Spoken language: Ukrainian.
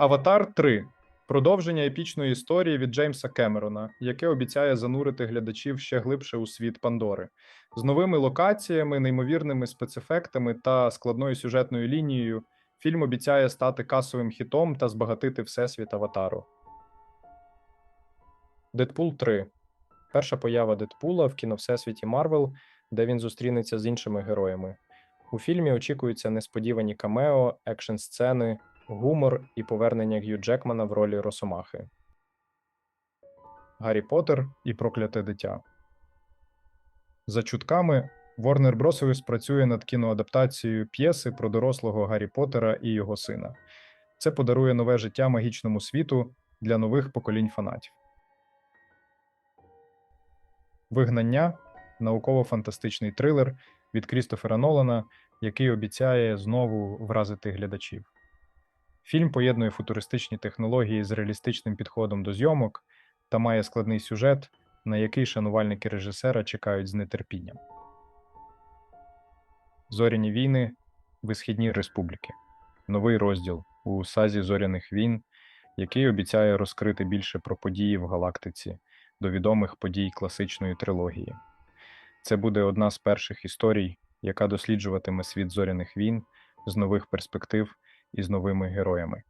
Аватар 3 продовження епічної історії від Джеймса Кемерона, яке обіцяє занурити глядачів ще глибше у світ Пандори, з новими локаціями, неймовірними спецефектами та складною сюжетною лінією. Фільм обіцяє стати касовим хітом та збагатити всесвіт Аватару. Дедпул 3 перша поява Дедпула в кіновсесвіті Марвел, де він зустрінеться з іншими героями. У фільмі очікуються несподівані камео, екшн сцени, гумор і повернення Г'ю Джекмана в ролі Росомахи. Гаррі Поттер і прокляте дитя. За чутками, Warner Bros. працює над кіноадаптацією п'єси про дорослого Гаррі Поттера і його сина. Це подарує нове життя магічному світу для нових поколінь фанатів. Вигнання науково-фантастичний трилер від Крістофера Нолана, який обіцяє знову вразити глядачів. Фільм поєднує футуристичні технології з реалістичним підходом до зйомок та має складний сюжет, на який шанувальники режисера чекають з нетерпінням. Зоряні війни Висхідні республіки. Новий розділ у сазі зоряних війн, який обіцяє розкрити більше про події в галактиці до відомих подій класичної трилогії. Це буде одна з перших історій, яка досліджуватиме світ зоряних війн з нових перспектив і з новими героями.